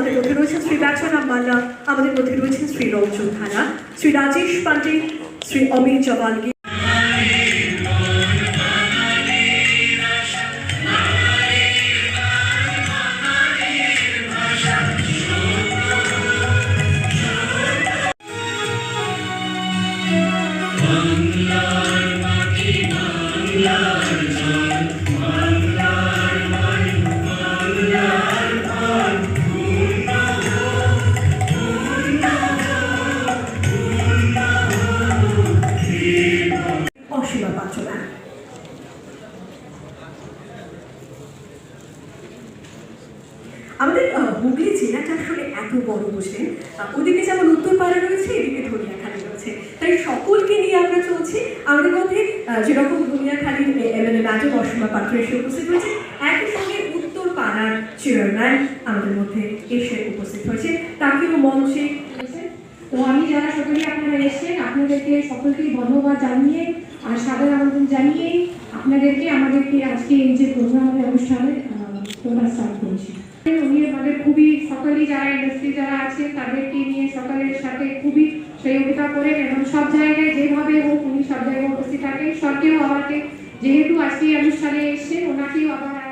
খ্যাতনাম মাল্লা, আমাদের মধ্যে রয়েছেন শ্রী রঞ্জন খানা শ্রী রাজেশ পান্ডে, শ্রী অমিত জবালকে অসীমা আমাদের হুগলি জেলাটা আসলে এত বড় আহ, ওদিকে যেমন উত্তরপাড়া রয়েছে এদিকে ধনিয়াখালী রয়েছে। তাই সকলকে নিয়ে আমরা চলছি। আমাদের মধ্যে যেরকম ধনিয়াখালীর এমএলএ ম্যাডাম অসীমা পাত্র এসে উপস্থিত হয়েছে একই সঙ্গে উত্তরপাড়ার চেয়ারম্যান আমাদের মধ্যে এসে উপস্থিত হয়েছে। তাকেও মঞ্চে তো আমি যারা সকলেই আপনারা এসেছেন আপনাদেরকে সকলকেই ধন্যবাদ জানিয়ে আর সাদর আমন্ত্রণ জানিয়ে আপনাদেরকে আমাদেরকে আজকে এই যে প্রোগ্রামের অনুষ্ঠানে তোমরা স্টার্ট করছি। উনি আমাদের খুবই, সকলেই যারা ইন্ডাস্ট্রি যারা আছে, তাদেরকে নিয়ে সকলের সাথে খুবই সহযোগিতা করেন এবং সব জায়গায় যেভাবে হোক, উনি সব জায়গায় উপস্থিত থাকেন। সরকেও আমাকে, যেহেতু আজকে অনুষ্ঠানে এসে ওনাকেও আবার